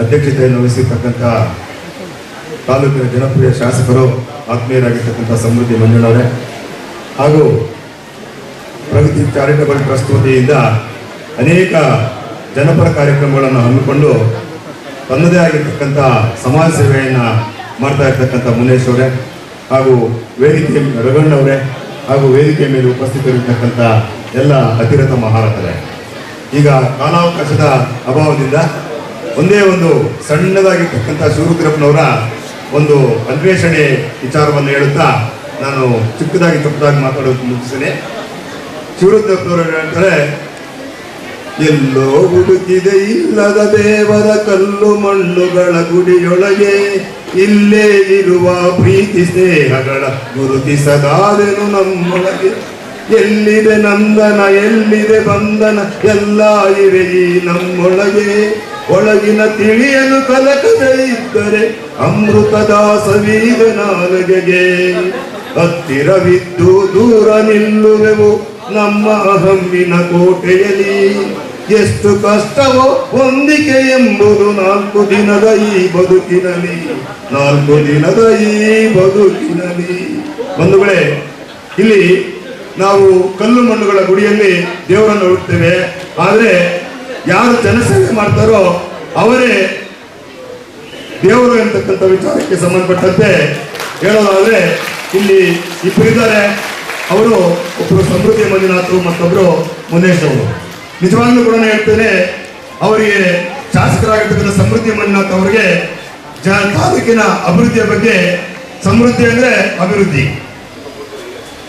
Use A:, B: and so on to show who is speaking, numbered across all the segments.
A: ಅಧ್ಯಕ್ಷತೆಯನ್ನು ವಹಿಸಿರ್ತಕ್ಕಂಥ ತಾಲೂಕಿನ ಜನಪ್ರಿಯ ಶಾಸಕರು, ಆತ್ಮೀಯರಾಗಿರ್ತಕ್ಕಂಥ ಸಮೃದ್ಧಿ ಮಂಜುಳವರೇ ಹಾಗೂ ಪ್ರಗತಿ ಚಾರಿಟಬಲ್ ಟ್ರಸ್ಟ್ ವತಿಯಿಂದ ಅನೇಕ ಜನಪರ ಕಾರ್ಯಕ್ರಮಗಳನ್ನು ಹಮ್ಮಿಕೊಂಡು ತನ್ನದೇ ಆಗಿರ್ತಕ್ಕಂಥ ಸಮಾಜ ಸೇವೆಯನ್ನು ಮಾಡ್ತಾ ಇರ್ತಕ್ಕಂಥ ಮುನೇಶ್ ಅವರೇ ಹಾಗೂ ವೇದಿಕೆ ರಘಣ್ಣವರೇ ಹಾಗೂ ವೇದಿಕೆ ಮೇಲೆ ಉಪಸ್ಥಿತರಿರ್ತಕ್ಕಂಥ ಎಲ್ಲ ಅತಿರಥ ಮಹಾರಥರೇ. ಈಗ ಕಾಲಾವಕಾಶದ ಅಭಾವದಿಂದ ಒಂದೇ ಒಂದು ಸಣ್ಣದಾಗಿರ್ತಕ್ಕಂಥ ಶಿವರುದ್ರಪ್ಪನವರ ಒಂದು ಅನ್ವೇಷಣೆ ವಿಚಾರವನ್ನು ಹೇಳುತ್ತಾ ನಾನು ಚಿಕ್ಕದಾಗಿ ತಪ್ಪದಾಗಿ ಮಾತಾಡೋದು ಮುಗಿಸ್ತೇನೆ ಶಿವರುದ್ರಪ್ಪನವರು ಹೇಳ್ತಾರೆ, ಎಲ್ಲೋ ಹುಡುಕಿದೆ ಇಲ್ಲದ ದೇವರ ಕಲ್ಲು ಮಣ್ಣುಗಳ ಗುಡಿಯೊಳಗೆ ಇಲ್ಲೇ ಇರುವ ಪ್ರೀತಿ ಸ್ನೇಹಗಳ ಗುರುತಿಸದಾದೆನು ನಮ್ಮೊಳಗೆ. ಎಲ್ಲಿದೆ ನಂದನ, ಎಲ್ಲಿದೆ ಬಂಧನ ಎಲ್ಲ ಇವೆ ನಮ್ಮೊಳಗೆ. ಒಳಗಿನ ತಿಳಿಯಲು ಕಲಕದೆ ಇದ್ದರೆ ಅಮೃತದ ನಾಲಗೆಗೆ. ಹತ್ತಿರವಿದ್ದು ದೂರ ನಿಲ್ಲುವೆವು ನಮ್ಮ ಅಹಮ್ಮಿನ ಕೋಟೆಯಲ್ಲಿ. ಎಷ್ಟು ಕಷ್ಟವೋ ಹೊಂದಿಕೆ ಎಂಬುದು ನಾಲ್ಕು ದಿನದ ಈ ಬದುಕಿನಲ್ಲಿ. ನಾಲ್ಕು ದಿನದ ಈ ಬದುಕಿನಲ್ಲಿ. ಬಂಧುಗಳೇ, ಇಲ್ಲಿ ನಾವು ಕಲ್ಲು ಮಣ್ಣುಗಳ ಗುಡಿಯಲ್ಲಿ ದೇವರನ್ನು ನೋಡುತ್ತೇವೆ. ಆದರೆ ಯಾರು ಜನಸೇವೆ ಮಾಡ್ತಾರೋ ಅವರೇ ದೇವರು ಎಂತಕ್ಕಂಥ ವಿಚಾರಕ್ಕೆ ಸಂಬಂಧಪಟ್ಟಂತೆ ಹೇಳೋದಾದ್ರೆ, ಇಲ್ಲಿ ಇಬ್ಬರಿದ್ದಾರೆ ಅವರು ಒಬ್ಬರು ಸಮೃದ್ಧಿ ಮಂಜುನಾಥರು ಮತ್ತೊಬ್ಬರು ಮುನೇಶ್ ಅವರು. ನಿಜವಾಗ್ಲೂ ಕೂಡ ಹೇಳ್ತೇನೆ, ಅವರಿಗೆ ಶಾಸಕರಾಗಿರ್ತಕ್ಕಂಥ ಸಮೃದ್ಧಿ ಮಂಜುನಾಥ್ ಅವರಿಗೆ ಜ ತಾಲೂಕಿನ ಅಭಿವೃದ್ಧಿಯ ಬಗ್ಗೆ ಸಮೃದ್ಧಿ ಅಂದ್ರೆ ಅಭಿವೃದ್ಧಿ.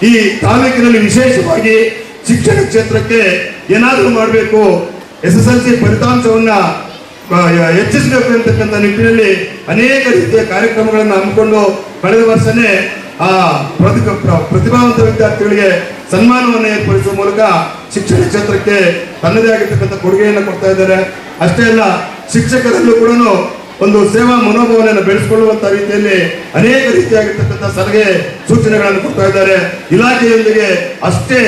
A: ಈ ತಾಲೂಕಿನಲ್ಲಿ ವಿಶೇಷವಾಗಿ ಶಿಕ್ಷಣ ಕ್ಷೇತ್ರಕ್ಕೆ ಏನಾದರೂ ಮಾಡಬೇಕು, ಎಸ್ ಎಸ್ ಎಲ್ ಸಿ ಫಲಿತಾಂಶವನ್ನ ಹೆಚ್ಚಿಸಬೇಕು ಅಂತಕ್ಕಂಥ ನಿಟ್ಟಿನಲ್ಲಿ ಅನೇಕ ರೀತಿಯ ಕಾರ್ಯಕ್ರಮಗಳನ್ನು ಹಮ್ಮಿಕೊಂಡು ಕಳೆದ ವರ್ಷನೇ ಆ ಪ್ರತಿ ಪ್ರ- ಪ್ರತಿಭಾವಂತ ವಿದ್ಯಾರ್ಥಿಗಳಿಗೆ ಸನ್ಮಾನವನ್ನು ಏರ್ಪಡಿಸುವ ಮೂಲಕ ಶಿಕ್ಷಣ ಕ್ಷೇತ್ರಕ್ಕೆ ತನ್ನದೇ ಆಗಿರ್ತಕ್ಕಂಥ ಕೊಡುಗೆಯನ್ನು ಕೊಡ್ತಾ ಇದ್ದಾರೆ. ಅಷ್ಟೇ ಅಲ್ಲ, ಶಿಕ್ಷಕರಲ್ಲೂ ಕೂಡ ಒಂದು ಸೇವಾ ಮನೋಭಾವನೆಯನ್ನು ಬೆಳೆಸಿಕೊಳ್ಳುವಂತ ರೀತಿಯಲ್ಲಿ ಅನೇಕ ರೀತಿಯಾಗಿರ್ತಕ್ಕಂಥ ಸಲಹೆ ಸೂಚನೆಗಳನ್ನು ಕೊಡ್ತಾ ಇದ್ದಾರೆ. ಇಲಾಖೆಯೊಂದಿಗೆ ಅಷ್ಟೇ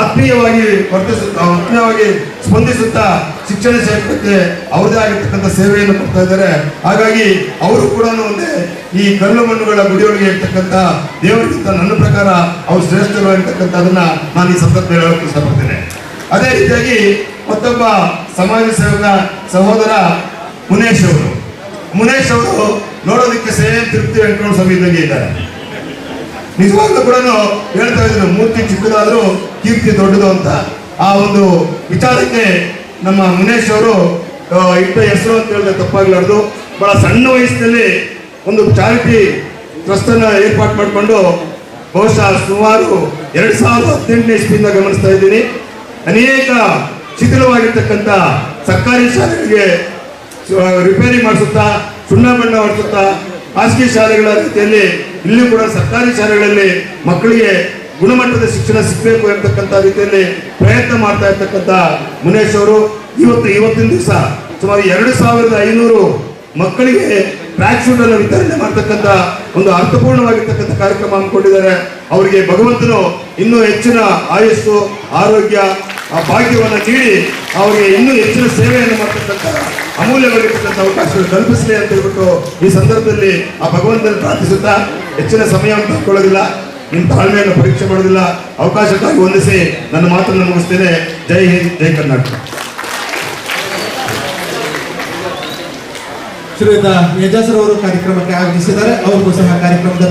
A: ಆತ್ಮೀಯವಾಗಿ ವರ್ತಿಸುತ್ತಾ, ಆತ್ಮೀಯವಾಗಿ ಸ್ಪಂದಿಸುತ್ತಾ ಶಿಕ್ಷಣ ಕ್ಷೇತ್ರಕ್ಕೆ ಅವರದೇ ಆಗಿರ್ತಕ್ಕಂಥ ಸೇವೆಯನ್ನು ಕೊಡ್ತಾ ಇದ್ದಾರೆ. ಹಾಗಾಗಿ ಅವರು ಕೂಡ ಒಂದೇ ಈ ಕಲ್ಲು ಮಣ್ಣುಗಳ ಗುಡಿಯೊಳಗೆ ಇರ್ತಕ್ಕಂಥ ದೇವರಿಗಿಂತ ನನ್ನ ಪ್ರಕಾರ ಅವರು ಅಂತಕ್ಕಂಥದನ್ನ ನಾನು ಈ ಸಂದರ್ಭದಲ್ಲಿ ಹೇಳೋಕೆ ಇಷ್ಟಪಡ್ತೇನೆ. ಅದೇ ರೀತಿಯಾಗಿ ಮತ್ತೊಬ್ಬ ಸಮಾಜ ಸೇವಕ ಸಹೋದರ ಮುನೇಶ್ ಅವರು. ಮುನೇಶ್ ಅವರು ನೋಡೋದಕ್ಕೆ ಸೇಮ್ ತೃಪ್ತಿ ವೆಂಕಟರಮಣ ಸ್ವಾಮಿ ಇದ್ದಂಗೆ ಇದ್ದಾರೆ. ನಿಜವಾಗ್ಲೂ ಕೂಡ ಹೇಳ್ತಾ ಇದ್ರು ಮೂರ್ತಿ ಚಿಕ್ಕದಾದ್ರೂ ಕೀರ್ತಿ ದೊಡ್ಡದು ಅಂತ. ಆ ಒಂದು ವಿಚಾರಕ್ಕೆ ನಮ್ಮ ಮುನೇಶ್ ಅವರು ಇಟ್ಟ ಹೆಸರು ಅಂತ ಹೇಳಿದ್ರೆ ತಪ್ಪಾಗ್ಲಾರ್ದು. ಬಹಳ ಸಣ್ಣ ವಯಸ್ಸಿನಲ್ಲಿ ಒಂದು ಚಾರಿಟಿ ಟ್ರಸ್ಟ್ ಅನ್ನ ಏರ್ಪಾಟ್ ಮಾಡಿಕೊಂಡು ಬಹುಶಃ ಸುಮಾರು ಎರಡ್ ಸಾವಿರದ ಹದಿನೆಂಟನೇ ಇಸ್ವಿಯಿಂದ ಗಮನಿಸ್ತಾ ಇದ್ದೀನಿ. ಅನೇಕ ಶಿಥಿಲವಾಗಿರ್ತಕ್ಕಂಥ ಸರ್ಕಾರಿ ಶಾಲೆಗಳಿಗೆ ರಿಪೇರಿ ಮಾಡಿಸುತ್ತಾ, ಸುಣ್ಣ ಬಣ್ಣ ಹೊಡಿಸುತ್ತಾ ಖಾಸಗಿ ಶಾಲೆಗಳ ರೀತಿಯಲ್ಲಿ ಇಲ್ಲಿ ಕೂಡ ಸರ್ಕಾರಿ ಶಾಲೆಗಳಲ್ಲಿ ಮಕ್ಕಳಿಗೆ ಗುಣಮಟ್ಟದ ಶಿಕ್ಷಣ ಸಿಗಬೇಕು ಎಂತಕ್ಕಂಥ ರೀತಿಯಲ್ಲಿ ಪ್ರಯತ್ನ ಮಾಡ್ತಾ ಇರ್ತಕ್ಕಂಥ ಮುನೇಶ್ ಅವರು, ಇವತ್ತು ಇವತ್ತಿನ ದಿವಸ ಸುಮಾರು ಎರಡು ಸಾವಿರದ ಐನೂರು ಮಕ್ಕಳಿಗೆ ಟ್ರ್ಯಾಕ್ ಶೂಟ್ ಅನ್ನು ವಿತರಣೆ ಮಾಡ್ತಕ್ಕಂಥ ಒಂದು ಅರ್ಥಪೂರ್ಣವಾಗಿರ್ತಕ್ಕಂಥ ಕಾರ್ಯಕ್ರಮ ಹಮ್ಮಿಕೊಂಡಿದ್ದಾರೆ. ಅವರಿಗೆ ಭಗವಂತನು ಇನ್ನೂ ಹೆಚ್ಚಿನ ಆಯಸ್ಸು, ಆರೋಗ್ಯ, ಆ, ಭಾಗ್ಯವನ್ನು ನೀಡಿ ಅವರಿಗೆ ಇನ್ನೂ ಹೆಚ್ಚಿನ ಸೇವೆಯನ್ನು ಮಾಡ್ತಕ್ಕಂಥ ಅಮೂಲ್ಯವಾಗಿರ್ತಕ್ಕಂಥ ಅವಕಾಶಗಳು ಕಲ್ಪಿಸಲಿ ಅಂತ ಹೇಳ್ಬಿಟ್ಟು ಈ ಸಂದರ್ಭದಲ್ಲಿ ಆ ಭಗವಂತನ ಪ್ರಾರ್ಥಿಸುತ್ತಾ ಹೆಚ್ಚಿನ ಸಮಯವನ್ನು ತಗೊಳ್ಳೋದಿಲ್ಲ ನಿಮ್ಮ ತಾಳ್ಮೆಯನ್ನು ಪರೀಕ್ಷೆ ಮಾಡೋದಿಲ್ಲ. ಅವಕಾಶಕ್ಕಾಗಿ ಹೊಂದಿಸಿ ನನ್ನ ಮಾತನ್ನು ಮುಗಿಸ್ತೇನೆ. ಜೈ ಹಿಂದ್, ಜೈ ಕರ್ನಾಟಕ.
B: ಶ್ರೀಯುತ ಯಜಾಸರ್ ಅವರು ಕಾರ್ಯಕ್ರಮಕ್ಕೆ ಆಗಮಿಸಿದ್ದಾರೆ. ಅವ್ರಿಗೂ ಸಹ ಕಾರ್ಯಕ್ರಮದ